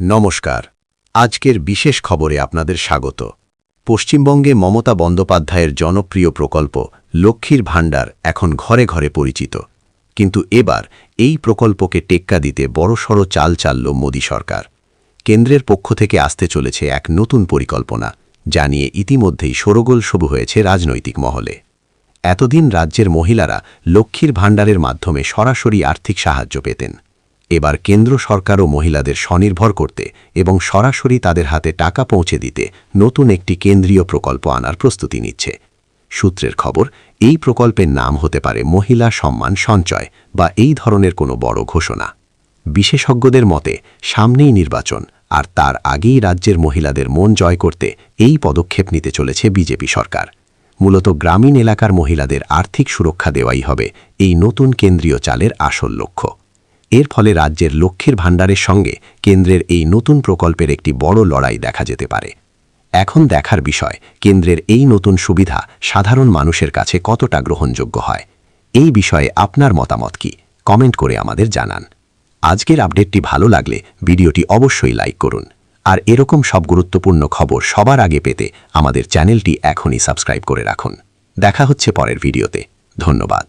নমস্কার। আজকের বিশেষ খবরে আপনাদের স্বাগত। পশ্চিমবঙ্গে মমতা বন্দ্যোপাধ্যায়ের জনপ্রিয় প্রকল্প লক্ষ্মীর ভাণ্ডার এখন ঘরে ঘরে পরিচিত। কিন্তু এবার এই প্রকল্পকে টেক্কা দিতে বড়সড় চাল চালল মোদী সরকার। কেন্দ্রের পক্ষ থেকে আসতে চলেছে এক নতুন পরিকল্পনা, যা নিয়ে ইতিমধ্যেই সরগোল শুরু হয়েছে রাজনৈতিক মহলে। এতদিন রাজ্যের মহিলারা লক্ষ্মীর ভাণ্ডারের মাধ্যমে সরাসরি আর্থিক সাহায্য পেতেন। এবার কেন্দ্র সরকারও মহিলাদের স্বনির্ভর করতে এবং সরাসরি তাদের হাতে টাকা পৌঁছে দিতে নতুন একটি কেন্দ্রীয় প্রকল্প আনার প্রস্তুতি নিচ্ছে। সূত্রের খবর, এই প্রকল্পের নাম হতে পারে মহিলা সম্মান সঞ্চয় বা এই ধরনের কোনো বড় ঘোষণা। বিশেষজ্ঞদের মতে, সামনেই নির্বাচন আর তার আগেই রাজ্যের মহিলাদের মন জয় করতে এই পদক্ষেপ নিতে চলেছে বিজেপি সরকার। মূলত গ্রামীণ এলাকার মহিলাদের আর্থিক সুরক্ষা দেওয়াই হবে এই নতুন কেন্দ্রীয় চালের আসল লক্ষ্য। এর ফলে রাজ্যের লক্ষ্মীর ভাণ্ডারের সঙ্গে কেন্দ্রের এই নতুন প্রকল্পের একটি বড় লড়াই দেখা যেতে পারে। এখন দেখার বিষয়, কেন্দ্রের এই নতুন সুবিধা সাধারণ মানুষের কাছে কতটা গ্রহণযোগ্য হয়? এই বিষয়ে আপনার মতামত কি? কমেন্ট করে আমাদের জানান। আজকের আপডেটটি ভালো লাগলে ভিডিওটি অবশ্যই লাইক করুন। আর এরকম সব গুরুত্বপূর্ণ খবর সবার আগে পেতে আমাদের চ্যানেলটি এখনই সাবস্ক্রাইব করে রাখুন। দেখা হচ্ছে পরের ভিডিওতে। ধন্যবাদ।